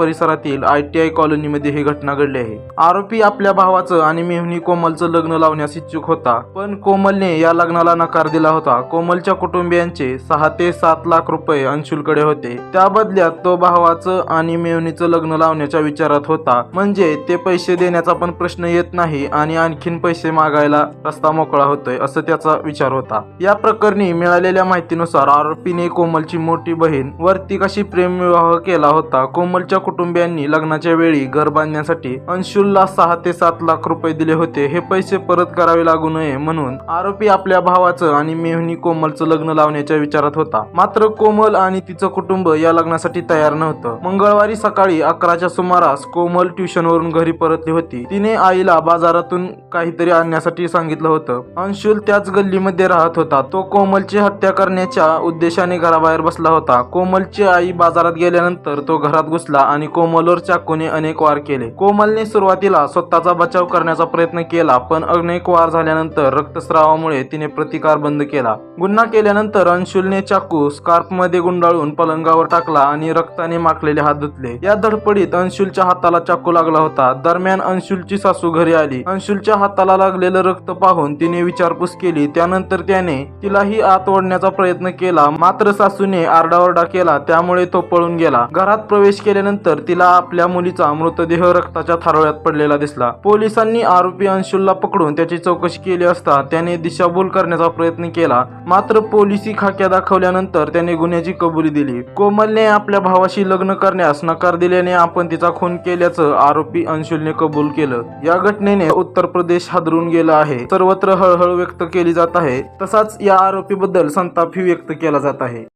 परिसरातील I T I कॉलनीमध्ये ही घटना घडली आहे. आरोपी आपल्या भावाचं आणि मेहनी कोमलचं लग्न लावण्यास इच्छुक होता. पण कोमलने या लग्नाला नकार दिला होता. कोमलच्या कुटुंबियांचे सहा ते सात लाख रुपये अंशुलकडे होते. त्या बदल्यात तो भावाचं आणि मेहनीचं लग्न लावण्याच्या विचारात होता. म्हणजे ते पैसे देण्याचा पण प्रश्न येत नाही आणि आणखीन पैसे मागायला रस्ता मोकळा होतोय असं त्याचा विचार होता. या प्रकरणी मिळालेल्या माहितीनुसार आरोपीने कोमलची मोठी बहीण वरती कशी प्रेमविवाह केला होता कोमलच्या कुटुंबियांनी लग्नाच्या वेळी घर बांधण्यासाठी अंशुलला सहा ते सात लाख रुपये दिले होते. हे पैसे परत करावे लागू नये म्हणून आरोपी आपल्या भावाचं आणि मेहनी कोमलचं लग्न लावण्याच्या विचारात होता. मात्र कोमल आणि तिचं कुटुंब या लग्नासाठी तयार नव्हतं. मंगळवारी सकाळी अकराच्या सुमारास कोमल ट्युशनवरून घरी परतली होती. तिने आईला बाजारातून काहीतरी आणण्यासाठी सांगितलं होतं. अंशुल त्याच गल्लीमध्ये राहत होता. तो कोमलची हत्या करण्याच्या उद्देशाने घराबाहेर बसला होता. कोमलची आई बाजारात गेल्यानंतर तो घरात घुसला आणि आणि कोमलवर चाकूने अनेक वार केले. कोमलने सुरुवातीला स्वतःचा बचाव करण्याचा प्रयत्न केला पण अनेक वार झाल्यानंतर रक्तस्रावामुळे तिने प्रतिकार बंद केला. गुन्हा केल्यानंतर अंशुलने चाकू स्कार्फमध्ये गुंडाळून पलंगावर टाकला आणि रक्ताने माखलेले हात धुतले. या धडपडीत अंशुलच्या हाताला चाकू लागला होता. दरम्यान अंशुलची सासू घरी आली. अंशुलच्या हाताला लागलेलं रक्त पाहून तिने विचारपूस केली. त्यानंतर त्याने तिलाही आत ओढण्याचा प्रयत्न केला. मात्र सासूने आरडाओरडा केला त्यामुळे तो पळून गेला. घरात प्रवेश केल्यानंतर तिला आपल्या मुलीचा मृतदेह रक्ताच्या थारोळ्यात पडलेला दिसला. पोलिसांनी आरोपी अंशुलला पकडून त्याची चौकशी केली असता त्याने दिशाभूल करण्याचा प्रयत्न केला. मात्र पोलिसी खाक्या दाखवल्यानंतर त्याने गुन्ह्याची कबुली दिली. कोमलने आपल्या भावाशी लग्न करण्यास नकार दिल्याने आपण तिचा खून केल्याचं आरोपी अंशुलने कबूल केलं. या घटनेने उत्तर प्रदेश हादरून गेला आहे. सर्वत्र हळहळ व्यक्त केली जात आहे. तसाच या आरोपीबद्दल संतापही व्यक्त केला जात आहे.